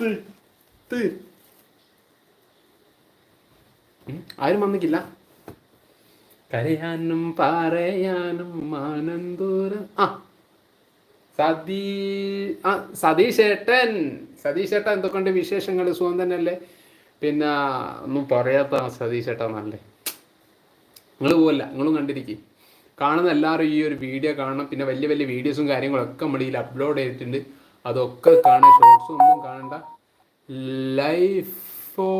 ты. ഉം, ആരും വന്നിക്കില്ല കരയാനും പറയാനും മാനന്തൂര ആ സതീ ആ സതീശേട്ടൻ. സതീശേട്ടൻ സതീഷ് ഏട്ടൻ എന്തൊക്കെയുണ്ട് വിശേഷങ്ങൾ? സുഖം തന്നെയല്ലേ? പിന്നെ ഒന്നും പറയാത്ത സതീഷ് ഏട്ടൻ നല്ലേ നിങ്ങൾ പോവല്ല നിങ്ങളും കണ്ടിരിക്കും. കാണുന്ന എല്ലാവരും ഈ ഒരു വീഡിയോ കാണണം. പിന്നെ വലിയ വലിയ വീഡിയോസും കാര്യങ്ങളൊക്കെ നമ്മൾ ഇതിൽ അപ്ലോഡ് ചെയ്തിട്ടുണ്ട്. അതൊക്കെ കാണാൻ ഷോർട്സ് ഒന്നും കാണണ്ട. ലൈഫോ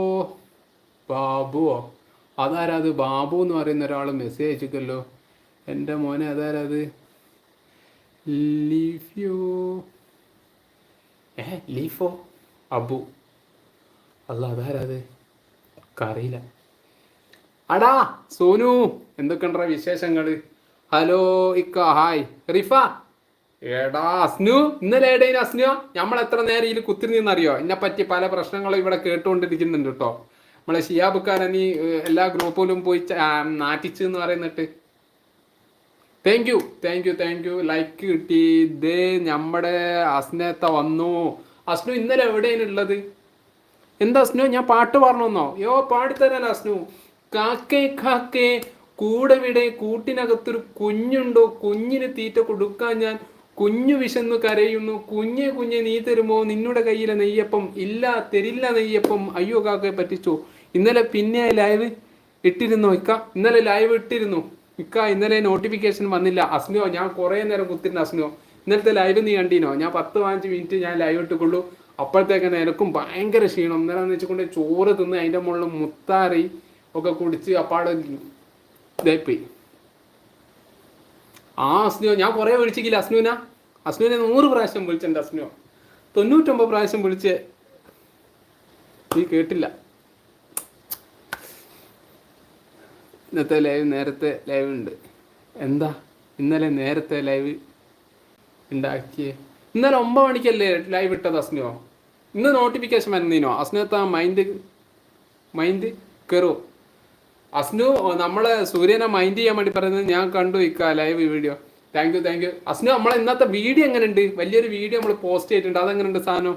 ബാബുവോ? അതാരാ അത് ബാബു എന്ന് പറയുന്ന ഒരാൾ മെസ്സേജ് അയച്ചിക്കല്ലോ എന്റെ മോനെ അതാരാ അത് ഏ ലീഫോ? അബു. അല്ല അതാരാ അത് അറിയില്ല അടാ സോനു എന്തൊക്കെയുണ്ടാ വിശേഷങ്ങൾ ഹലോ ഇക്ക ഹായ്. റിഫ. എടാ അസ്നു ഇന്നലെ എടേന് അസ്നു നമ്മൾ എത്ര നേരം ഇതിൽ കുത്തിരി നിന്നറിയോ എന്നെ പറ്റി പല പ്രശ്നങ്ങളും ഇവിടെ കേട്ടുകൊണ്ടിരിക്കുന്നുണ്ട് കേട്ടോ. നമ്മളെ ഷിയാബുക്കാരൻ നീ എല്ലാ ഗ്രൂപ്പിലും പോയി നാറ്റിച്ച് എന്ന് പറയുന്നിട്ട്. Thank you thank you thank you like കിട്ടി. ഇതേ നമ്മുടെ അസ്നേത്ത വന്നു. അസ്നു ഇന്നലെ എവിടെയാണ് ഉള്ളത്? എന്താ അസ്നു ഞാൻ പാട്ട് പാടണമെന്നോ യോ പാടിത്തരാൻ അസ്നു. കാക്കേ കാക്കേ കൂടെ വിടെ. കൂട്ടിനകത്തൊരു കുഞ്ഞുണ്ടോ? കുഞ്ഞിന് തീറ്റ കൊടുക്കാൻ ഞാൻ കുഞ്ഞു വിശന്നു കരയുന്നു. കുഞ്ഞെ കുഞ്ഞെ നീ തരുമോ? നിന്നുടെ കയ്യിലെ നെയ്യപ്പം ഇല്ല തരില്ല നെയ്യപ്പം. അയ്യോ കാക്കയെ പറ്റിച്ചോ. ഇന്നലെ പിന്നെ ലൈവ് ഇട്ടിരുന്നു ഇക്ക? ഇന്നലെ ലൈവ് ഇട്ടിരുന്നു. ഇക്ക ഇന്നലെ നോട്ടിഫിക്കേഷൻ വന്നില്ല. അസ്നോ ഞാൻ കുറേ നേരം കുത്തിരുന്ന അസ്നോ ഇന്നലത്തെ ലൈവ് നീ കണ്ടീനോ? ഞാൻ പത്ത് പതിനഞ്ച് മിനിറ്റ് ഞാൻ ലൈവ് ഇട്ടുകൊള്ളൂ അപ്പോഴത്തേക്ക് നിനക്കും ഭയങ്കര ക്ഷീണം. ഇന്നലെ എന്ന് വെച്ചുകൊണ്ട് ചോറ് തിന്ന് അതിന്റെ മുകളിൽ മുത്താറി ഒക്കെ കുടിച്ച് അപ്പാടെ ഇതായിപ്പോയി. ആ അസ്നു ഞാൻ കുറേ വിളിച്ചെങ്കിൽ അസ്നുവിന? അസ്നുവിനെ നൂറ് പ്രാവശ്യം വിളിച്ചിട്ടുണ്ട് അസ്നു. തൊണ്ണൂറ്റൊമ്പത് പ്രാവശ്യം വിളിച്ച്. നീ കേട്ടില്ല. ഇന്നത്തെ ലൈവ് നേരത്തെ ലൈവ് ഉണ്ട്. എന്താ? ഇന്നലെ നേരത്തെ ലൈവ് ഉണ്ടാക്കിയേ. ഇന്നലെ ഒമ്പത് മണിക്കല്ലേ ലൈവ് ഇട്ടത് അസ്നുവോ ഇന്ന് നോട്ടിഫിക്കേഷൻ വരുന്നതിനോ? അസ്നത്തെ മൈൻഡ് മൈൻഡ് കയറോ അസ്നു നമ്മളെ സൂര്യനെ മൈൻഡ് ചെയ്യാൻ വേണ്ടി പറയുന്നത് ഞാൻ കണ്ടു ഇക്ക live video thank you thank you Asnu നമ്മളെ ഇന്നത്തെ വീഡിയോ എങ്ങനെയുണ്ട്? വലിയൊരു വീഡിയോ നമ്മൾ പോസ്റ്റ് ചെയ്തിട്ടുണ്ട്. അതെങ്ങനെയുണ്ട് സാധനം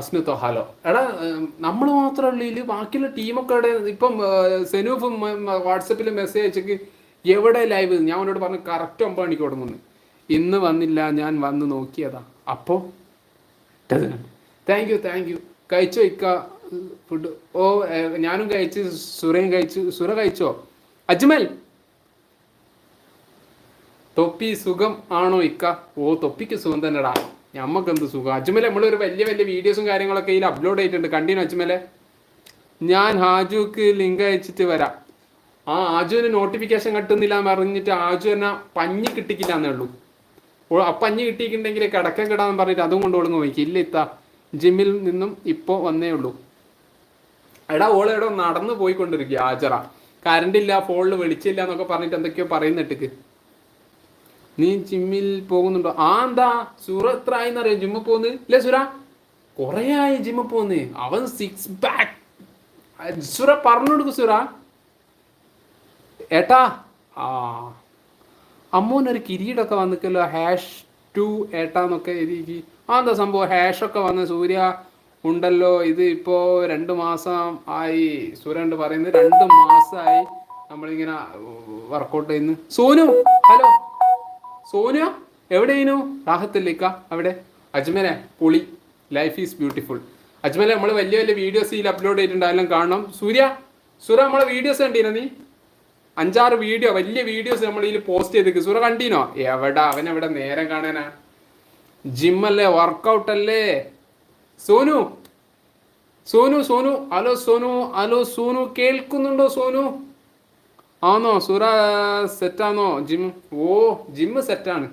അസ്മിത്തോ ഹലോ. എടാ നമ്മൾ മാത്രമല്ല ഇതിൽ ബാക്കിയുള്ള ടീമൊക്കെ ഇപ്പം സെനൂഫും വാട്സപ്പിൽ മെസ്സേജ് അയച്ചേക്ക്. എവിടെ ലൈവ് ഞാൻ അവനോട് പറഞ്ഞു കറക്റ്റ് ഒമ്പത് മണിക്ക് തുടങ്ങുന്നു ഇന്ന് വന്നില്ല ഞാൻ വന്ന് നോക്കിയതാ. അപ്പോൾ താങ്ക് യു താങ്ക് യു കഴിച്ചോ ഇക്ക? ഫുഡ് ഓ ഞാനും കഴിച്ച് സുരയും കഴിച്ചു. സുര കഴിച്ചോ? അജ്മൽ! തൊപ്പി സുഖം ആണോ ഇക്ക? ഓ തൊപ്പിക്ക് സുഖം തന്നെടാ. എന്ത് സുഖം? അജ്മൽ നമ്മളൊരു വലിയ വലിയ വീഡിയോസും കാര്യങ്ങളൊക്കെ ഇതിൽ അപ്ലോഡ് ചെയ്തിട്ടുണ്ട്. കണ്ടിന്യൂ അജ്മലെ? ഞാൻ ഹാജുക്ക് ലിങ്ക് അയച്ചിട്ട് വരാം. ആ ആജുവിന് നോട്ടിഫിക്കേഷൻ കിട്ടുന്നില്ല എന്ന് പറഞ്ഞിട്ട് ആജു എന്നെ പഞ്ഞി കിട്ടിക്കില്ല എന്നേ ഉള്ളൂ. ആ പഞ്ഞി കിട്ടിയിട്ടുണ്ടെങ്കിൽ കിടക്കം കിടാന്ന് പറഞ്ഞിട്ട് അതും കൊണ്ട് ഒളുങ്ങ് പോയി ഇല്ല ഇത്ത ജിമ്മിൽ നിന്നും ഇപ്പോൾ വന്നേ ഉള്ളൂ. എടാ ഓൾ എടോ നടന്നു പോയിക്കൊണ്ടിരിക്കുക ആജറ. കറണ്ട് ഇല്ല ഫോണിൽ വെളിച്ചില്ല എന്നൊക്കെ പറഞ്ഞിട്ട് എന്തൊക്കെയോ പറയുന്നിട്ട് നീ ജിമ്മിൽ പോകുന്നുണ്ടോ? ആ എന്താ സുറ എത്ര ആയിന്നറിയാം ജിമ്മിൽ പോകുന്നത്? ഇല്ലേ സുര കുറേ ആയി ജിമ്മിൽ പോകുന്നത്. അവൻ സിക്സ് ബാക്ക് സുര പറഞ്ഞു കൊടുക്കും സുര ഏട്ടാ ആ അമ്മൂനൊരു കിരീടമൊക്കെ വന്നിക്കല്ലോ ഹാഷ് ടു ഏട്ടാന്നൊക്കെ എഴുതി ആ എന്താ സംഭവം? ഹാഷൊക്കെ വന്ന് സൂര്യ ഉണ്ടല്ലോ ഇത് ഇപ്പോൾ രണ്ട് മാസം ആയി. സൂര്യണ്ട് പറയുന്നത് രണ്ട് മാസമായി നമ്മളിങ്ങനെ വർക്കൗട്ട് ചെയ്യുന്നു. സോനു ഹലോ സോനു എവിടെയായിരുന്നു റാഹത്തില്ലേക്ക അവിടെ. അജ്മലെ പൊളി. ലൈഫ് ഈസ് ബ്യൂട്ടിഫുൾ അജ്മലെ നമ്മൾ വലിയ വലിയ വീഡിയോസ് ഇതിൽ അപ്ലോഡ് ചെയ്തിട്ടുണ്ടായാലും കാണണം. സൂര്യ സൂര്യ നമ്മളെ വീഡിയോസ് കണ്ടിരുന്നു നീ? അഞ്ചാറ് വീഡിയോ വലിയ വീഡിയോസ് നമ്മൾ ഇതിൽ പോസ്റ്റ് ചെയ്തേക്ക് സുറ കണ്ടീനോ? എവിടെ? അവൻ എവിടെ നേരം കാണാനാ? ജിമ്മല്ലേ വർക്കൗട്ട് അല്ലേ? സോനു? സോനു സോനു ഹലോ സോനു ഹലോ സോനു കേൾക്കുന്നുണ്ടോ സോനു? ആണോ സുറ സെറ്റാണോ ജിം ഓ ജിമ്മ് സെറ്റാണ്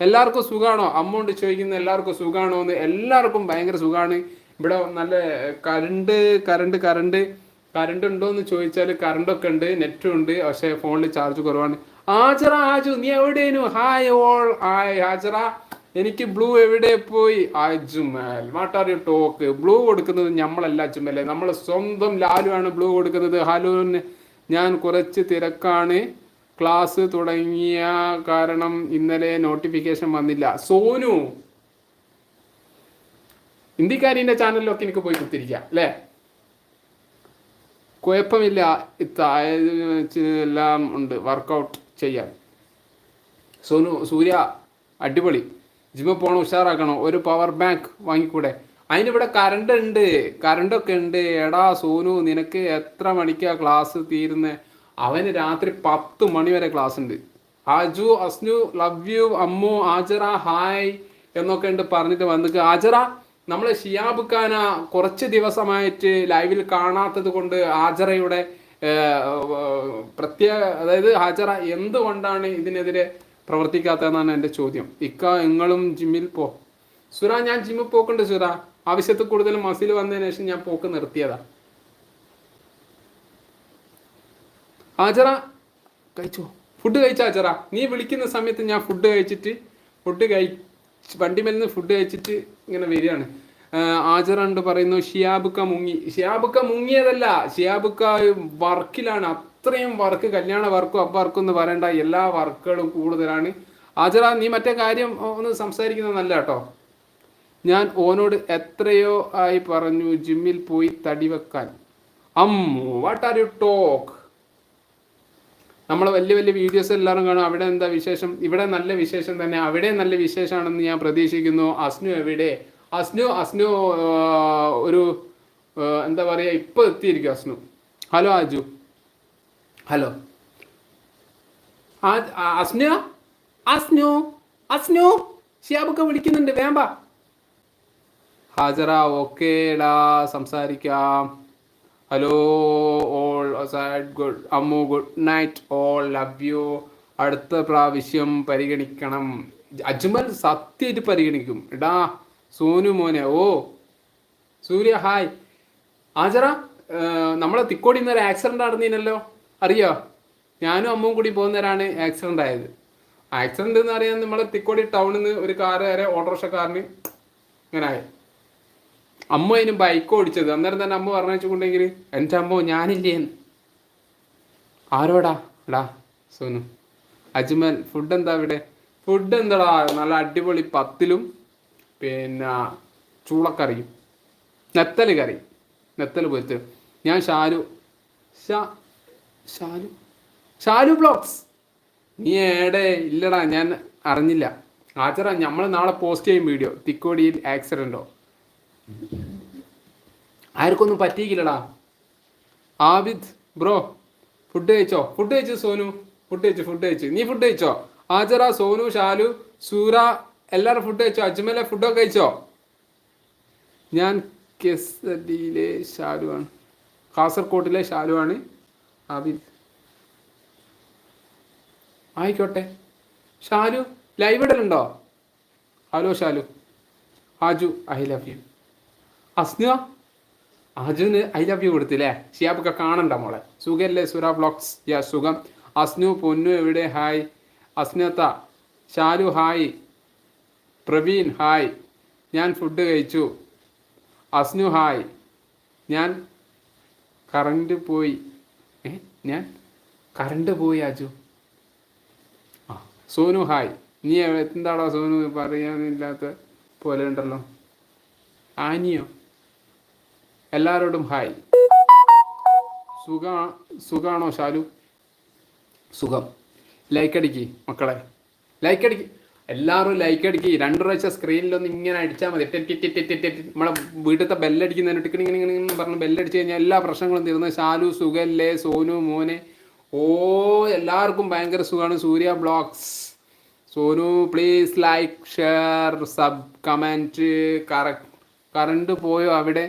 എല്ലാവർക്കും സുഖാണോ? അമ്മോണ്ട് ചോദിക്കുന്ന എല്ലാവർക്കും സുഖാണോ എന്ന് എല്ലാവർക്കും ഭയങ്കര സുഖമാണ് ഇവിടെ നല്ല കറണ്ട് കറണ്ട് കറണ്ട് കറണ്ട് ഉണ്ടോ എന്ന് ചോദിച്ചാൽ കറണ്ടൊക്കെ ഉണ്ട് നെറ്റും ഉണ്ട് പക്ഷെ ഫോണിൽ ചാർജ് കുറവാണ്. ആചറ ആജു നീ എവിടെയേനു ഹായ് ഓൾ ഹായ് എനിക്ക് ബ്ലൂ എവിടെ പോയി? Ajmal what are you talk blue കൊടുക്കുന്നത് നമ്മളല്ല അജുമലെ. നമ്മൾ സ്വന്തം ലാലു ആണ് ബ്ലൂ കൊടുക്കുന്നത്. ഹലോന് ഞാൻ കുറച്ച് തിരക്കാണ്. ക്ലാസ് തുടങ്ങിയ കാരണം ഇന്നലെ നോട്ടിഫിക്കേഷൻ വന്നില്ല. സോനു ഹിന്ദിക്കാരിന്റെ ചാനലിലൊക്കെ എനിക്ക് പോയി കുത്തിരിക്കാം അല്ലേ? കുഴപ്പമില്ല. എല്ലാം ഉണ്ട് വർക്കൗട്ട് ചെയ്യാൻ. സോനു സൂര്യ അടിപൊളി. ജിമ്മിൽ പോകണം ഉഷാറാക്കണം. ഒരു പവർ ബാങ്ക് വാങ്ങിക്കൂടെ? അതിനിവിടെ കറണ്ട് ഉണ്ട്. കറണ്ടൊക്കെ ഉണ്ട്. എടാ സോനു നിനക്ക് എത്ര മണിക്കാ ക്ലാസ് തീരുന്നത് അവന് രാത്രി പത്ത് മണി വരെ ക്ലാസ് ഉണ്ട്. Aju Asnu love you Ammu Ajara hi എന്നൊക്കെ ഉണ്ട് പറഞ്ഞിട്ട് വന്നിട്ട്. ആജറ നമ്മളെ ഷിയാബ് ഖാന കുറച്ച് ദിവസമായിട്ട് ലൈവിൽ കാണാത്തത് കൊണ്ട് ഹാജറയുടെ പ്രത്യേക അതായത് ഹാജറ എന്തുകൊണ്ടാണ് ഇതിനെതിരെ പ്രവർത്തിക്കാത്തതെന്നാണ് എന്റെ ചോദ്യം. ഇക്ക നിങ്ങളും ജിമ്മിൽ പോ. സുര ഞാൻ ജിമ്മിൽ പോക്കുണ്ട് സുര ആവശ്യത്തിൽ കൂടുതൽ മസിൽ വന്നതിന് ശേഷം ഞാൻ പോക്ക് നിർത്തിയതാ. ഹാജറ കഴിച്ചോ? ഫുഡ് കഴിച്ച ഹാജറ? നീ വിളിക്കുന്ന സമയത്ത് ഞാൻ ഫുഡ് കഴിച്ചിട്ട് ഫുഡ് കഴി വണ്ടിമേൽ നിന്ന് ഫുഡ് കഴിച്ചിട്ട് ഇങ്ങനെ വരികയാണ്. ആജറുണ്ട് പറയുന്നു ഷിയാബുക്ക മുങ്ങി. ഷിയാബുക്ക മുങ്ങിയതല്ല. ഷിയാബുക്ക വർക്കിലാണ്. അത്രയും വർക്ക് കല്യാണ വർക്കും അപ്പ വർക്കും എന്ന് പറയണ്ട. എല്ലാ വർക്കുകളും കൂടുതലാണ്. ആജറ നീ മറ്റേ കാര്യം ഒന്ന് സംസാരിക്കുന്നത് നല്ല കേട്ടോ. ഞാൻ ഓനോട് എത്രയോ ആയി പറഞ്ഞു ജിമ്മിൽ പോയി തടി വെക്കാൻ. Ammu what are you talk നമ്മൾ വലിയ വലിയ വീഡിയോസ് എല്ലാവരും കാണും. അവിടെ എന്താ വിശേഷം? ഇവിടെ നല്ല വിശേഷം തന്നെ. അവിടെ നല്ല വിശേഷമാണെന്ന് ഞാൻ പ്രതീക്ഷിക്കുന്നു. അസ്നു എവിടെ? അസ്നു അസ്നു ഒരു എന്താ പറയുക ഇപ്പോൾ എത്തിയിരിക്കും അസ്നു. Hello Aju hello. അസ്നു? Asnu? Asnu? ഷിയാബൊക്കെ വിളിക്കുന്നുണ്ട്. വേമ്പ ഹാജറ ഓക്കേടാ. സംസാരിക്കാം. Hello all good Ammu good night all love you അടുത്ത പ്രാവശ്യം പരിഗണിക്കണം. അജ്മൽ സത്യമായിട്ട് പരിഗണിക്കും. എടാ സോനു മോനെ ഓ സൂര്യ ഹായ് ആചറ നമ്മളെ തിക്കോടി ഇന്നൊരു ആക്സിഡന്റ് നടന്നീനല്ലോ? അറിയോ? ഞാനും അമ്മും കൂടി പോകുന്നവരാണ് ആക്സിഡന്റ് ആയത്. ആക്സിഡന്റ് എന്ന് പറയാൻ നമ്മളെ തിക്കോടി ടൗണിൽ നിന്ന് ഒരു കാർ വരെ ഓട്ടോറിക്ഷക്കാരന് ഇങ്ങനെ ആയി. അമ്മ അതിന് ബൈക്ക് ഓടിച്ചത്. അന്നേരം തന്നെ അമ്മ പറഞ്ഞു വെച്ചിട്ടുണ്ടെങ്കിൽ എന്റെ അമ്മ ഞാനില്ലേ ആരോടാ? എടാ സോനു അജ്മൽ ഫുഡ് എന്താ ഇവിടെ ഫുഡ് എന്താടാ? നല്ല അടിപൊളി പത്തിലും പിന്നെ ചൂളക്കറിയും. നെത്തൽ കറി. നെത്തൽ പൊരിച്ചത്. ഞാൻ ഷാലു ഷാ ഷാലു ഷാലു ബ്ലോഗ്സ്. നീ ഏടെ ഇല്ലടാ? ഞാൻ അറിഞ്ഞില്ല. ആചറ നമ്മൾ നാളെ പോസ്റ്റ് ചെയ്യും വീഡിയോ തിക്കോടിയിൽ ആക്സിഡന്റോ ആർക്കൊന്നും പറ്റിയില്ലടാ ആബിദ് ബ്രോ ഫുഡ് കഴിച്ചോ? ഫുഡ് കഴിച്ചു സോനു? ഫുഡ് കഴിച്ചു ഫുഡ് കഴിച്ചു? നീ ഫുഡ് കഴിച്ചോ? ആജറ സോനു ഷാലു സൂറ എല്ലാവരും ഫുഡ് കഴിച്ചോ? അജ്മലെ ഫുഡൊക്കെ കഴിച്ചോ? ഞാൻ കെസഡിയിലെ ഷാലു ആണ് കാസർകോട്ടിലെ ഷാലു ആണ് ആബിദ്. ആയിക്കോട്ടെ. Shalu live ഇടലുണ്ടോ? Hello Shalu. Aju I love you. Asna അജുന് I love you കൊടുത്തില്ലേ? ഷിയാബൊക്കെ കാണണ്ട മോളെ. സുഖല്ലേ? സുര ബ്ലോഗ്സ് യാ സുഖം. അസ്നു പൊന്നു എവിടെ? ഹായ്. അസ്നത്ത ഷാലു ഹായ്. പ്രവീൺ ഹായ്. ഞാൻ ഫുഡ് കഴിച്ചു. അസ്നു ഹായ്. ഞാൻ കറണ്ട് പോയി. ഏ ഞാൻ കറണ്ട് പോയി അജു. ആ സോനു ഹായ്. നീ എന്താടാ സോനു പറയാനില്ലാത്ത പോലെ ഉണ്ടല്ലോ? ആനിയോ? എല്ലാവരോടും ഹായ്. സുഖ സുഖാണോ ഷാലു സുഖം. ലൈക്ക് അടിക്കി മക്കളെ. ലൈക്ക് അടിക്കി എല്ലാവരും ലൈക്ക് അടിക്കി രണ്ട് പ്രാവശ്യം സ്ക്രീനിലൊന്ന് ഇങ്ങനെ അടിച്ചാൽ മതി. നമ്മളെ വീട്ടിലത്തെ ബെല്ലടിക്കുന്നതിന് ടിക്കണിങ്ങനെ ഇങ്ങനെ പറഞ്ഞ് ബെല്ലടിച്ച് കഴിഞ്ഞാൽ എല്ലാ പ്രശ്നങ്ങളും തീർന്നു. ഷാലു സുഖല്ലേ? സോനു മോനെ. ഓ എല്ലാവർക്കും ഭയങ്കര സുഖമാണ് Surya blogs Sonu please like share sub comment correct current പോയോ അവിടെ?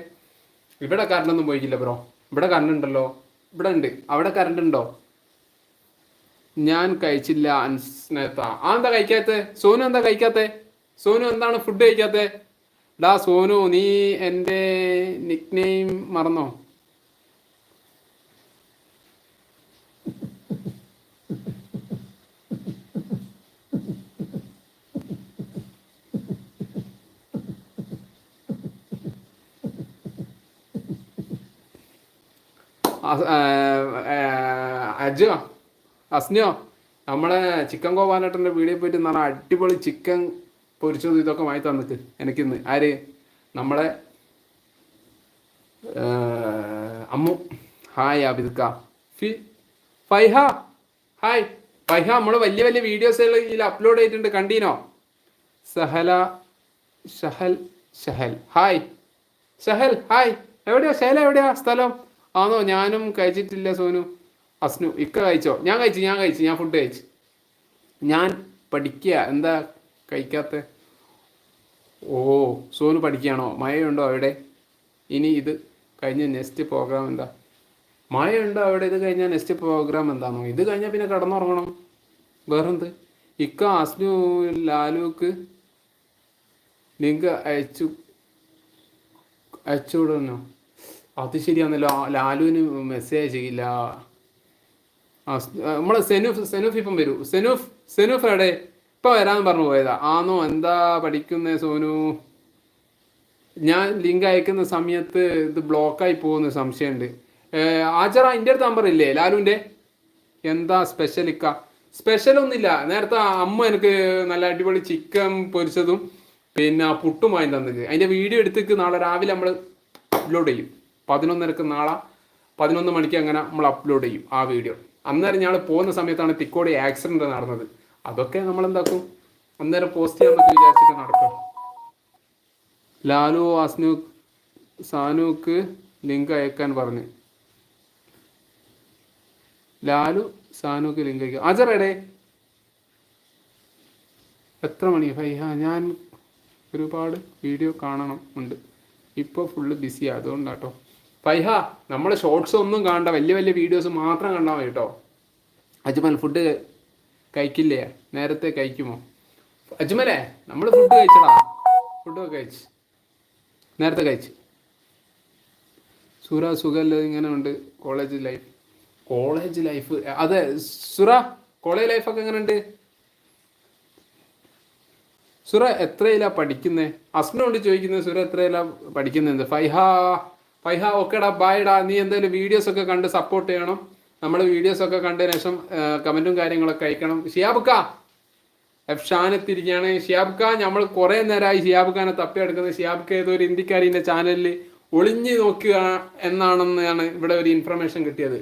ഇവിടെ കറണ്ടൊന്നും പോയിക്കില്ല ബ്രോ ഇവിടെ കറണ്ട് ഉണ്ടല്ലോ ഇവിടെ ഉണ്ട്. അവിടെ കറണ്ട് ഉണ്ടോ ഞാൻ കഴിച്ചില്ല അൻസ്നേത്ത ആ എന്താ കഴിക്കാത്ത? സോനു എന്താ കഴിക്കാത്ത? സോനു എന്താണ് ഫുഡ് കഴിക്കാത്ത? ഡാ സോനു നീ എന്റെ നിക് നെയിം മറന്നോ? അജോ അസ്നോ നമ്മളെ ചിക്കൻ ഗോപാലേട്ടന്റെ വീഡിയോ പോയിട്ട് നല്ല അടിപൊളി ചിക്കൻ പൊരിച്ചത് ഇതൊക്കെ വാങ്ങി തന്നിട്ട് എനിക്കിന്ന്. ആര്? നമ്മളെ അമ്മു. ഹായ് അബിദ്ക്ക. ഫി ഫൈഹ. ഹായ്. ഫൈഹ നമ്മൾ വലിയ വലിയ വീഡിയോസ് ഇതിൽ അപ്ലോഡ് ചെയ്തിട്ടുണ്ട്. കണ്ടീനോ? സഹല ഷഹൽ ഷഹൽ. ഹായ്. ഷഹൽ ഹായ്. എവിടെയാ? ഷഹല എവിടെയാ? സ്ഥലം? ആണോ ഞാനും കഴിച്ചിട്ടില്ല സോനു. അസ്നു ഇക്ക കഴിച്ചോ? ഞാൻ കഴിച്ചു ഞാൻ കഴിച്ചു ഞാൻ ഫുഡ് കഴിച്ചു. ഞാൻ പഠിക്കുക എന്താ കഴിക്കാത്ത? ഓ സോനു പഠിക്കുകയാണോ മഴയുണ്ടോ അവിടെ? ഇനി ഇത് കഴിഞ്ഞ നെക്സ്റ്റ് പ്രോഗ്രാം എന്താ? മഴയുണ്ടോ അവിടെ? ഇത് കഴിഞ്ഞാൽ നെക്സ്റ്റ് പ്രോഗ്രാം എന്താണോ ഇത് കഴിഞ്ഞാൽ പിന്നെ കടന്നുറങ്ങണം. വേറെന്ത്? ഇക്ക അസ്നു ലാലുക്ക് ലിങ്ക് അയച്ചു അയച്ചുവിടുന്നോ അത് ശരിയാണല്ലോ ലാലുവിന് മെസ്സേജ് ഇല്ല നമ്മളെ സെനുഫ് സെനുഫ് ഇപ്പം വരൂ. സെനുഫ് സെനുഫ് എവിടെ ഇപ്പൊ വരാന്ന് പറഞ്ഞു പോയതാ. ആണോ എന്താ പഠിക്കുന്നേ സോനു? ഞാൻ ലിങ്ക് അയക്കുന്ന സമയത്ത് ഇത് ബ്ലോക്കായി പോകുന്ന സംശയമുണ്ട് ആചാറ എന്റെ അടുത്ത് നമ്പർ ഇല്ലേ ലാലുവിന്റെ? എന്താ സ്പെഷ്യൽ ഇക്ക? സ്പെഷ്യൽ ഒന്നുമില്ല. നേരത്തെ അമ്മ എനിക്ക് നല്ല അടിപൊളി ചിക്കൻ പൊരിച്ചതും പിന്നെ പുട്ടുമായി തന്നത്. അതിന്റെ വീഡിയോ എടുത്തേക്ക് നാളെ രാവിലെ നമ്മൾ അപ്ലോഡ് ചെയ്യും. പതിനൊന്നരക്ക് നാളെ പതിനൊന്ന് മണിക്ക് അങ്ങനെ നമ്മൾ അപ്ലോഡ് ചെയ്യും ആ വീഡിയോ അന്നേരം ഞങ്ങൾ പോകുന്ന സമയത്താണ് തിക്കോടി ആക്സിഡന്റ് നടന്നത്. അതൊക്കെ നമ്മൾ എന്താക്കും? അന്നേരം പോസ്റ്റ് ചെയ്യാൻ പറ്റും വിചാരിച്ചിട്ട് നടക്കും. ലാലു അസ്നു സാനുക്ക് ലിങ്ക് അയക്കാൻ പറഞ്ഞു. ലാലു സാനുക്ക് ലിങ്ക് അയക്കുക അജറേടെ. എത്ര മണി ഫൈഹ ഞാൻ ഒരുപാട് വീഡിയോ കാണണം ഉണ്ട്. ഇപ്പോൾ ഫുള്ള് ബിസിയാണ് അതുകൊണ്ടാട്ടോ. ഫൈഹ നമ്മൾ ഷോർട്സ് ഒന്നും കാണണ്ട വലിയ വലിയ വീഡിയോസ് മാത്രം കണ്ടാൽ മതി കേട്ടോ അജ്മൽ ഫുഡ് കഴിക്കില്ലേ? നേരത്തെ കഴിക്കുമോ? അജ്മലെ നമ്മൾ ഫുഡ് കഴിച്ചടാ ഫുഡൊക്കെ കഴിച്ച്. നേരത്തെ കഴിച്ച്. സുറ സുഖല്ല ഇങ്ങനെ ഉണ്ട് കോളേജ് ലൈഫ് കോളേജ് ലൈഫ് അതെ സുറ കോളേജ് ലൈഫൊക്കെ എങ്ങനെ ഉണ്ട്? സുറ എത്രയിലാ പഠിക്കുന്നത് അസ്മിനോട് ചോദിക്കുന്നത് സുറ എത്രയിലാ പഠിക്കുന്നത് ഫൈഹ. ഫൈഹ ഓക്കെടാ ബായ്ഡാ നീ എന്തായാലും വീഡിയോസ് ഒക്കെ കണ്ട് സപ്പോർട്ട് ചെയ്യണം. നമ്മൾ വീഡിയോസ് ഒക്കെ കണ്ടതിന് ശേഷം കമന്റും കാര്യങ്ങളൊക്കെ അയക്കണം. ഷിയാബുക്ക! എഫ് ഷിയാബ് ഖാൻ നമ്മൾ കുറേ നേരമായി ഷിയാബ് ഖാനെ തപ്പിയെടുക്കുന്നത്. ഷിയാബ് ഖാൻ ഏതോ ഒരു ഇന്ത്യക്കാരിന്റെ ചാനലിൽ ഒളിഞ്ഞു നോക്കുക എന്നാണെന്നാണ് ഇവിടെ ഒരു ഇൻഫർമേഷൻ കിട്ടിയത്.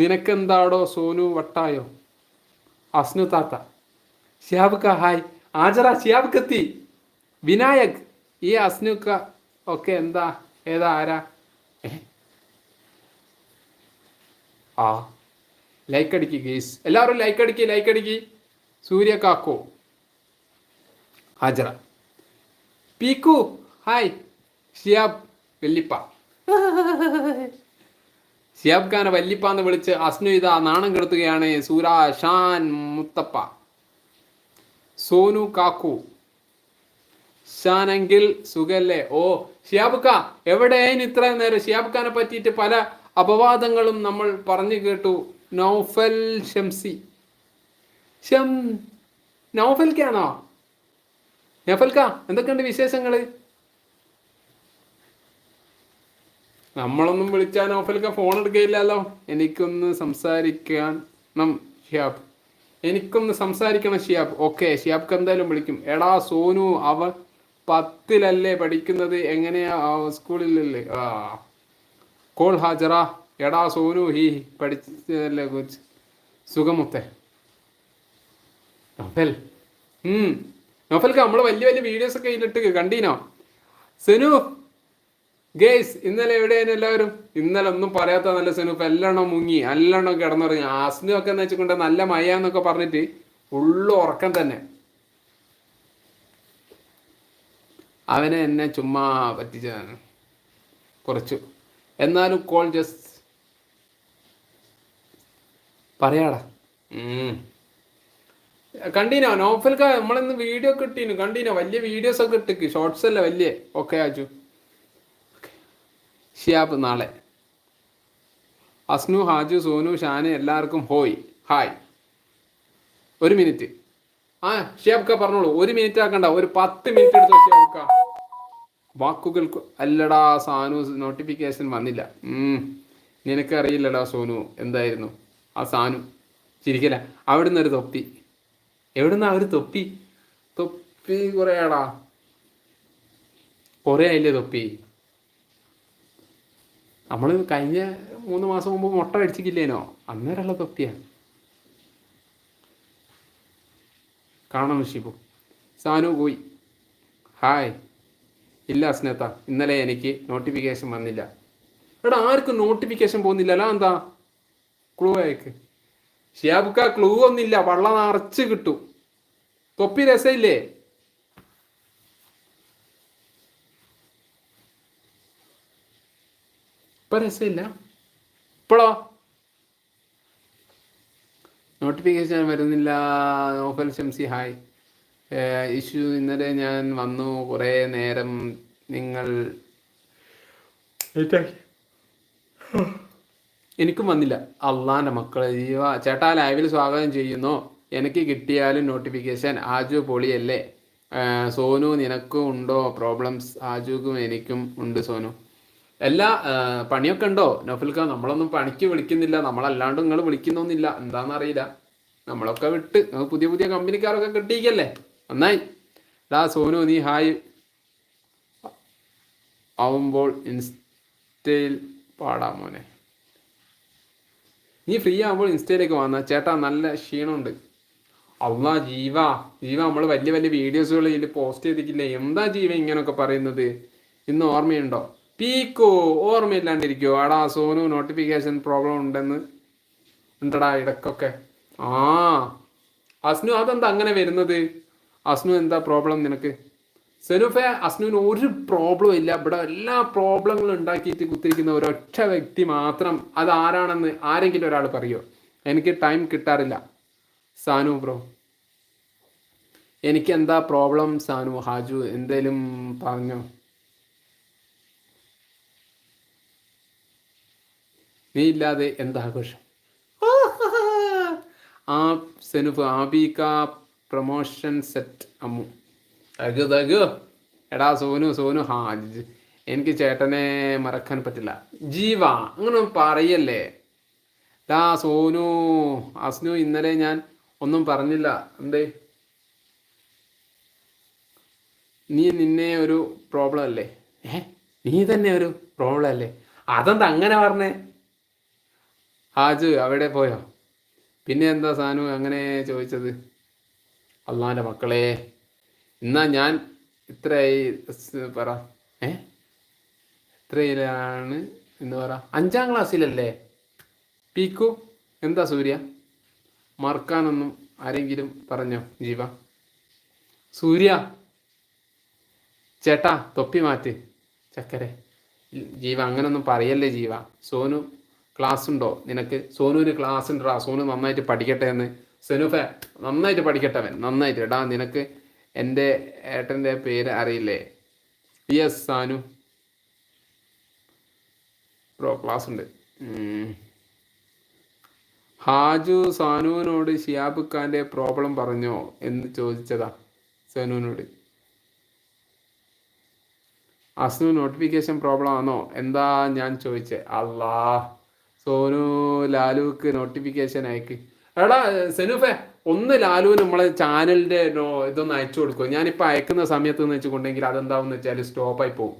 നിനക്കെന്താടോ സോനു വട്ടായോ? അസ്നു താത്ത. ഷിയാബ് ഖാ ഹായ്. ആജറ ഷിയാബ് കത്തി വിനായക്. ഈ അസ്നുക്ക ഒക്കെ എന്താ? ഏതാ ആരാ? ആ. ലൈക്ക് അടിക്ക് ഗേസ് എല്ലാവരും ലൈക്ക് അടിക്ക് ലൈക്ക് അടിക്ക്. സൂര്യ കാക്കോ. ഹാജറ. പീക്കു ഹായ് ഷിയാബ് വെല്ലിപ്പ. ഷിയാബ് ഖാനെ വല്ലിപ്പ എന്ന് വിളിച്ച് അസ്നു ഇതാ നാണം കെടുത്തുകയാണ്. സൂരാ ഷാൻ മുത്തപ്പ. സോനു കാക്കു. ഷാനെങ്കിൽ സുഖല്ലേ? ഓ ഷിയാബുക്ക എവിടെയായിരുന്നു ഇത്രയും നേരം ഷിയാബ് ഖാനെ പറ്റിയിട്ട് പല അപവാദങ്ങളും നമ്മൾ പറഞ്ഞു കേട്ടു. നൗഫൽ ഷംസി. ഷം നൗഫൽക്കാണോ? നൗഫൽക്ക എന്തൊക്കെയുണ്ട് വിശേഷങ്ങൾ നമ്മളൊന്നും വിളിച്ചാൽ നൗഫൽക്ക ഫോൺ എടുക്കുകയില്ലല്ലോ. എനിക്കൊന്ന് സംസാരിക്കാൻ നം ഷിയാബ്. എനിക്കൊന്ന് സംസാരിക്കണം ഷിയാബ്. ഓക്കെ ഷിയാബ്ക്ക് എന്തായാലും വിളിക്കും. എടാ സോനു അവൻ പത്തിലല്ലേ പഠിക്കുന്നത്? എങ്ങനെയാ? സ്കൂളിലല്ലേ? ആ. കോൾ ഹാജറ. എടാ സോനു ഹി പഠിച്ചതല്ലേ കുറിച്ച് സുഖമുത്തേ. നൊഫൽ. നൊഫൽക്ക് നമ്മൾ വലിയ വലിയ വീഡിയോസ് ഒക്കെ ഇതിലിട്ട് കണ്ടീനോ? സെനു ഗേസ് ഇന്നലെ എവിടെയാണ് എല്ലാവരും? ഇന്നലെ ഒന്നും പറയാത്ത നല്ല സെനൂഫ് എല്ലെണ്ണം മുങ്ങി. എല്ലെണ്ണം കിടന്നുറങ്ങി. ആസ്നു ഒക്കെ എന്ന് വെച്ചുകൊണ്ട് നല്ല മയ എന്നൊക്കെ പറഞ്ഞിട്ട് ഉള്ളു ഉറക്കം തന്നെ. അവനെ എന്നെ ചുമ്മാ പറ്റിച്ചതാണ്. കുറച്ചു. എന്നാലും കോൾ ജസ്റ്റ് പറയാടാ. കണ്ടീനോ? നോഫൽക്ക നമ്മളിന്ന് വീഡിയോ ഒക്കെ ഇട്ടീനു. കണ്ടീനോ? വലിയ വീഡിയോസ് ഒക്കെ ഇട്ടിക്ക്. ഷോർട്സ് അല്ല വലിയ? ഓക്കെ ആച്ചു ഷിയാബ് നാളെ. അസ്നു ഹാജു സോനു ഷാന് എല്ലാവർക്കും ഹോയ്. ഹായ് ഒരു മിനിറ്റ് ആ ഷിയാബ്ക്ക പറഞ്ഞോളൂ. ഒരു മിനിറ്റ് ആക്കണ്ട. ഒരു പത്ത് മിനിറ്റ് എടുത്തോ ഷിയാബ്ക്ക വാക്കുകൾക്ക് അല്ലടാ സാനു നോട്ടിഫിക്കേഷൻ വന്നില്ല. നിനക്കറിയില്ലടാ സോനു എന്തായിരുന്നു? ആ സാനു ചിരിക്കല. അവിടുന്ന് ഒരു തൊപ്പി. എവിടുന്ന ഒരു തൊപ്പി? തൊപ്പി കുറേ ആടാ കുറേ ആയില്ലേ തൊപ്പി? നമ്മൾ കഴിഞ്ഞ മൂന്ന് മാസം മുമ്പ് മുട്ട അടിച്ചിട്ടില്ലേനോ അന്നേരമുള്ള തൊപ്പിയാ. കാണണം ഷിബു. സാനു പോയി. ഹായ് ഇല്ല അസ്നേത്ത ഇന്നലെ എനിക്ക് നോട്ടിഫിക്കേഷൻ വന്നില്ല. എടാ ആർക്കും നോട്ടിഫിക്കേഷൻ പോകുന്നില്ല. അല്ല എന്താ? ക്ലൂ അയക്ക് ഷിയാബുക്ക ക്ലൂ ഒന്നില്ല വള്ള നിറച്ച് കിട്ടു. തൊപ്പി രസമില്ലേ? ഇപ്പൊ രസമില്ല? ഇപ്പോഴോ നോട്ടിഫിക്കേഷൻ വരുന്നില്ല. നോഫൽ ഷംസി ഹായ് ഇഷ്യൂ ഇന്നലെ ഞാൻ വന്നു കുറേ നേരം നിങ്ങൾ എനിക്കും വന്നില്ല. അള്ളാന്റെ മക്കളെ ജീവ ചേട്ടാ ലൈവിൽ സ്വാഗതം ചെയ്യുന്നു. എനിക്ക് കിട്ടിയാലും നോട്ടിഫിക്കേഷൻ ആജു പൊളിയല്ലേ? സോനു നിനക്കും ഉണ്ടോ? പ്രോബ്ലംസ് ആജുക്കും എനിക്കും ഉണ്ട് സോനു. എല്ലാ പണിയൊക്കെ ഉണ്ടോ? നഫുൽക്ക നമ്മളൊന്നും പണിക്ക് വിളിക്കുന്നില്ല. നമ്മളല്ലാണ്ട് നിങ്ങൾ വിളിക്കുന്നൊന്നുമില്ല. എന്താണെന്നറിയില്ല നമ്മളൊക്കെ വിട്ട് പുതിയ പുതിയ കമ്പനിക്കാരൊക്കെ കിട്ടിയിക്കല്ലേ നന്നായി. ദാ സോനു നീ ഹായ്. ആവുമ്പോൾ ഇൻസ്റ്റയിൽ പാടാം മോനെ. നീ ഫ്രീ ആകുമ്പോൾ ഇൻസ്റ്റയിലേക്ക് വന്ന ചേട്ടാ നല്ല ക്ഷീണമുണ്ട്. അള്ളാ ജീവ. ജീവ നമ്മൾ വലിയ വലിയ വീഡിയോസുകൾ ഇതിൽ പോസ്റ്റ് ചെയ്തിട്ടില്ല? എന്താ ജീവ ഇങ്ങനെയൊക്കെ പറയുന്നത്? ഇന്ന് ഓർമ്മയുണ്ടോ? പീക്കോ ഓർമ്മയില്ലാണ്ടിരിക്കോ? ആടാ സോനു നോട്ടിഫിക്കേഷൻ പ്രോബ്ലം ഉണ്ടെന്ന്. ഉണ്ടടാ ഇടക്കൊക്കെ ആ. അസ്നു അതെന്താ അങ്ങനെ വരുന്നത്? അസ്നു എന്താ പ്രോബ്ലം നിനക്ക്? സെനുഫെ അസ്നുവിന് ഒരു പ്രോബ്ലം ഇല്ല. ഇവിടെ എല്ലാ പ്രോബ്ലങ്ങളും ഉണ്ടാക്കിയിട്ട് കുത്തിരിക്കുന്ന ഒരൊറ്റ വ്യക്തി മാത്രം അത് ആരാണെന്ന് ആരെങ്കിലും ഒരാൾ പറയോ? എനിക്ക് ടൈം കിട്ടാറില്ല. സാനു ബ്രോ എനിക്ക് എന്താ പ്രോബ്ലം സാനു? ഹാജു എന്തേലും പറഞ്ഞോ? നീ ഇല്ലാതെ എന്താഘോഷം ആ സെനുഫ് ആബിക പ്രൊമോഷൻ സെറ്റ് അമ്മു. തകു തകു. എടാ സോനു സോനു. ഹാ എനിക്ക് ചേട്ടനെ മറക്കാൻ പറ്റില്ല. ജീവ അങ്ങനെ പറയല്ലേ? ഡാ സോനു അസ്നു ഇന്നലെ ഞാൻ ഒന്നും പറഞ്ഞില്ല. എന്തേ? നീ നിന്നെ ഒരു പ്രോബ്ലം അല്ലേ? ഏ? നീ തന്നെ ഒരു പ്രോബ്ലം അല്ലേ? അതെന്താ അങ്ങനെ പറഞ്ഞേ? ഹാജു അവിടെ പോയോ? പിന്നെ എന്താ സാനു അങ്ങനെ ചോദിച്ചത്? അള്ളാന്റെ മക്കളെ എന്നാ ഞാൻ ഇത്രയായി പറ ഏ? എത്രയിലാണ് എന്ന് പറ. അഞ്ചാം ക്ലാസ്സിലല്ലേ? പീക്കു എന്താ സൂര്യ? മറക്കാനൊന്നും ആരെങ്കിലും പറഞ്ഞോ ജീവ? സൂര്യ ചേട്ടാ തൊപ്പി മാറ്റ് ചക്കരെ. ജീവ അങ്ങനൊന്നും പറയല്ലേ ജീവ? സോനു ക്ലാസ് ഉണ്ടോ നിനക്ക് സോനുവിന് ക്ലാസ് ഉണ്ടോ സോനു നന്നായിട്ട് പഠിക്കട്ടെ എന്ന്. സെനുഫെ നന്നായിട്ട് പഠിക്കട്ടവൻ നന്നായിട്ട്. എടാ നിനക്ക് എന്റെ ഏട്ടന്റെ പേര് അറിയില്ലേ? യെസ് സാനു. ബ്രോ ക്ലാസ് ഉണ്ട്. ഹാജു സാനുവിനോട് ഷിയാബ് ഖാന്റെ പ്രോബ്ലം പറഞ്ഞോ എന്ന് ചോദിച്ചതാ സനുവിനോട് അസ്നു നോട്ടിഫിക്കേഷൻ പ്രോബ്ലം ആണോ? എന്താ ഞാൻ ചോദിച്ചേ? അല്ലാ സോനു ലാലുക്ക് നോട്ടിഫിക്കേഷൻ അയക്ക്. എടാ സെനുഫെ ഒന്ന് ലാലുവിന് നമ്മളെ ചാനലിന്റെ ഇതൊന്ന് അയച്ചു കൊടുക്കും. ഞാനിപ്പോൾ അയക്കുന്ന സമയത്ത് എന്ന് വെച്ചുകൊണ്ടെങ്കിൽ അതെന്താവെന്ന് വെച്ചാൽ സ്റ്റോപ്പായി പോകും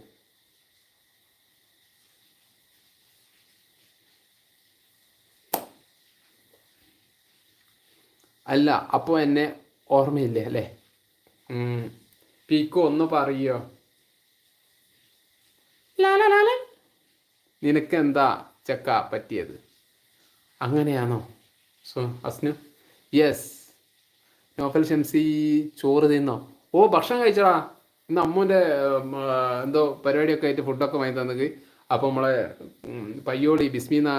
അല്ല അപ്പോൾ എന്നെ ഓർമ്മയില്ലേ അല്ലേ? ഉം. പീക്കോ ഒന്ന് പറയോ? നിനക്ക് എന്താ ചക്ക പറ്റിയത്? അങ്ങനെയാണോ? സോ അസ്നു. യെസ് നോഫൽ ഷംസി ചോറ് തിന്നോ? ഓ ഭക്ഷണം കഴിച്ചടാ. ഇന്ന് അമ്മൂന്റെ എന്തോ പരിപാടിയൊക്കെ ആയിട്ട് ഫുഡൊക്കെ വാങ്ങി തന്നത് അപ്പോൾ നമ്മളെ പയ്യോളി ബിസ്മീന്ന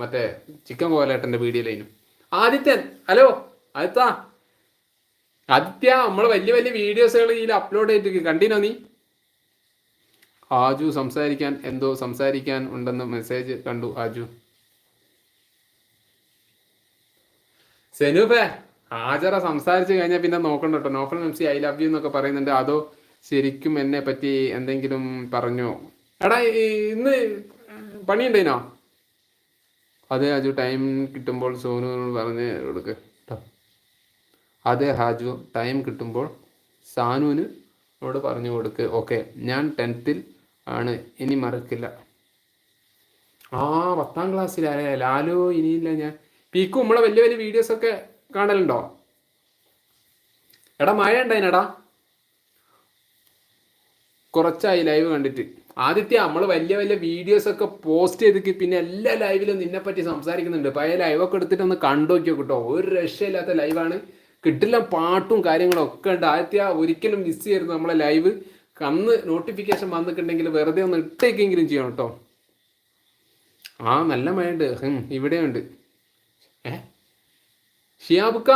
മറ്റേ ചിക്കൻ കോലേട്ടന്റെ വീഡിയോയിലും ആദിത്യൻ ഹലോ ആദിത്യ. ആദിത്യ നമ്മൾ വലിയ വലിയ വീഡിയോസുകൾ ഇതിൽ അപ്ലോഡ് ചെയ്തിട്ട് കണ്ടിനോ നീ? ആജു സംസാരിക്കാൻ എന്തോ സംസാരിക്കാൻ ഉണ്ടെന്ന് മെസ്സേജ് കണ്ടു ആജു. സെനൂപേ ഹാജറ സംസാരിച്ചു കഴിഞ്ഞാൽ പിന്നെ നോക്കണ്ട കേട്ടോ Nofal Memsi I love you എന്നൊക്കെ പറയുന്നുണ്ട്. അതോ ശരിക്കും എന്നെ പറ്റി എന്തെങ്കിലും പറഞ്ഞു? എടാ ഇന്ന് പണിയുണ്ടേനോ? അതെ അജു ടൈം കിട്ടുമ്പോൾ സോനു പറഞ്ഞ് കൊടുക്ക് കേട്ടോ അതെ ഹാജു ടൈം കിട്ടുമ്പോൾ സാനുവിന് എന്നോട് പറഞ്ഞു കൊടുക്ക്. ഓക്കെ ഞാൻ ടെൻത്തിൽ ആണ്. ഇനി മറക്കില്ല. ആ പത്താം ക്ലാസ്സിലെ. ലാലു ഇനിയില്ല ഞാൻ. പീക്കും നമ്മളെ വലിയ വലിയ വീഡിയോസ് ഒക്കെ കാണലുണ്ടോ? എടാ മഴ ഉണ്ടായിനടാ. കുറച്ചായി ലൈവ് കണ്ടിട്ട്. ആദ്യത്തെ നമ്മൾ വലിയ വലിയ വീഡിയോസ് ഒക്കെ പോസ്റ്റ് ചെയ്തിട്ട് പിന്നെ എല്ലാ ലൈവിലും നിന്നെ പറ്റി സംസാരിക്കുന്നുണ്ട്. പഴയ ലൈവൊക്കെ എടുത്തിട്ട് ഒന്ന് കണ്ടു നോക്കിയോ കേട്ടോ. ഒരു രക്ഷയില്ലാത്ത ലൈവാണ് കിട്ടില്ല പാട്ടും കാര്യങ്ങളും ഒക്കെ ഉണ്ട്. ആദ്യത്തെ ഒരിക്കലും മിസ് ചെയ്യരുത് നമ്മളെ ലൈവ് അന്ന് നോട്ടിഫിക്കേഷൻ വന്നിട്ടുണ്ടെങ്കിൽ വെറുതെ ഒന്ന് ഇട്ടേക്കെങ്കിലും ചെയ്യണം കേട്ടോ. ആ നല്ല മഴയുണ്ട്. ഇവിടെയുണ്ട്. ഷിയാബുക്ക?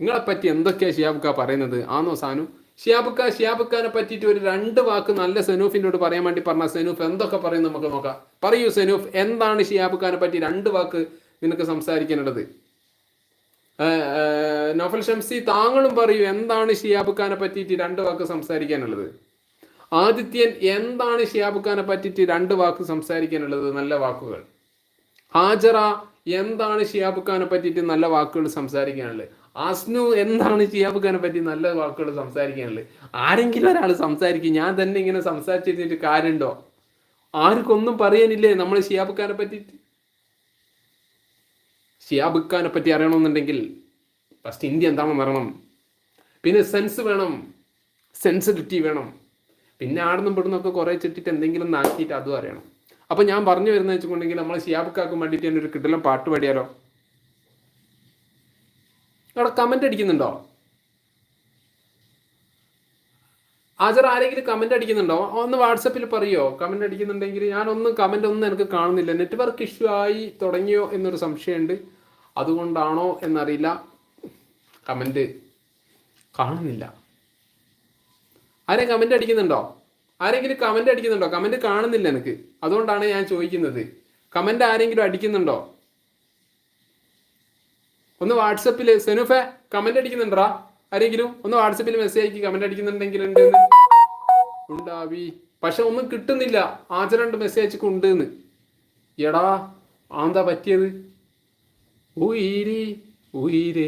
നിങ്ങളെ പറ്റി എന്തൊക്കെയാ ഷിയാബുക്ക പറയുന്നത്? ആണോ സാനു? ഷിയാബുക്ക ഷിയാബുക്കാനെ പറ്റിയിട്ട് ഒരു രണ്ട് വാക്ക് നല്ല സെനൂഫിനോട് പറയാൻ വേണ്ടി പറഞ്ഞ സെനൂഫ് എന്തൊക്കെ പറയും നമുക്ക് നോക്കാം. പറയൂ സെനൂഫ് എന്താണ് ഷിയാബുക്കാനെ പറ്റി രണ്ട് വാക്ക് നിനക്ക് ഏ, ഏ, ഷംസി താങ്കളും പറയൂ എന്താണ് ഷിയാബുക്കാനെ പറ്റിയിട്ട് രണ്ട് വാക്ക് സംസാരിക്കാനുള്ളത്? ആദിത്യൻ എന്താണ് ഷിയാബുക്കാനെ പറ്റിയിട്ട് രണ്ട് വാക്ക് സംസാരിക്കാനുള്ളത്? നല്ല വാക്കുകൾ. ഹാജറ എന്താണ് ഷിയാബ് ഖാനെ പറ്റിയിട്ട് നല്ല വാക്കുകൾ സംസാരിക്കാനുള്ളത്? അസ്നു എന്താണ് ഷിയാബ് ഖാനെ പറ്റി നല്ല വാക്കുകൾ സംസാരിക്കാനുള്ളത്? ആരെങ്കിലും ഒരാൾ സംസാരിക്കും. ഞാൻ തന്നെ ഇങ്ങനെ സംസാരിച്ചിരുന്നിട്ട് കാര്യമുണ്ടോ? ആർക്കൊന്നും പറയാനില്ലേ നമ്മൾ ഷിയാബ് ഖാനെ പറ്റിയിട്ട്? ഷിയാബ് ഖാനെ പറ്റി അറിയണമെന്നുണ്ടെങ്കിൽ ഫസ്റ്റ് ഇന്ത്യ എന്താണെന്ന് അറിയണം പിന്നെ സെൻസ് വേണം. സെൻസിറ്റിവിറ്റി വേണം. പിന്നെ ആടുന്നും പെടുന്നൊക്കെ കുറേ ചിട്ടിട്ട് എന്തെങ്കിലും നാക്കിയിട്ട് അതും അറിയണം. അപ്പോൾ ഞാൻ പറഞ്ഞു വരുന്നത് വെച്ചിട്ടുണ്ടെങ്കിൽ നമ്മൾ ഷിയാബുക്കാക്കും വേണ്ടിയിട്ട് തന്നെ ഒരു കിട്ടലും പാട്ട് പാടിയാലോ? അവിടെ കമന്റ് അടിക്കുന്നുണ്ടോ? ആചർ ആരെങ്കിലും കമന്റ് അടിക്കുന്നുണ്ടോ? ഒന്ന് വാട്സപ്പിൽ പറയോ? കമന്റ് അടിക്കുന്നുണ്ടെങ്കിൽ ഞാനൊന്നും കമന്റ് ഒന്നും എനിക്ക് കാണുന്നില്ല. നെറ്റ്വർക്ക് ഇഷ്യൂ ആയി തുടങ്ങിയോ എന്നൊരു സംശയമുണ്ട്. അതുകൊണ്ടാണോ എന്നറിയില്ല. കമന്റ് കാണുന്നില്ല. ആരെയും കമന്റ് അടിക്കുന്നുണ്ടോ? ആരെങ്കിലും കമന്റ് അടിക്കുന്നുണ്ടോ? കമന്റ് കാണുന്നില്ല എനിക്ക്. അതുകൊണ്ടാണ് ഞാൻ ചോദിക്കുന്നത്. കമന്റ് ആരെങ്കിലും അടിക്കുന്നുണ്ടോ? ഒന്ന് വാട്സപ്പിൽ സെനുഫ കമന്റ് അടിക്കുന്നുണ്ടോ? ആരെങ്കിലും? ഒന്ന് വാട്സപ്പിൽ മെസ്സേജ് അയക്കി. കമന്റ് അടിക്കുന്നുണ്ടെങ്കിൽ ഉണ്ട് ഉണ്ടാവി. പക്ഷെ ഒന്നും കിട്ടുന്നില്ല. ആദ്യം രണ്ട് മെസ്സേജ് ഉണ്ട് എന്ന് എടാ ആന്താ പറ്റിയത്? ഉയിരി ഉയിരേ.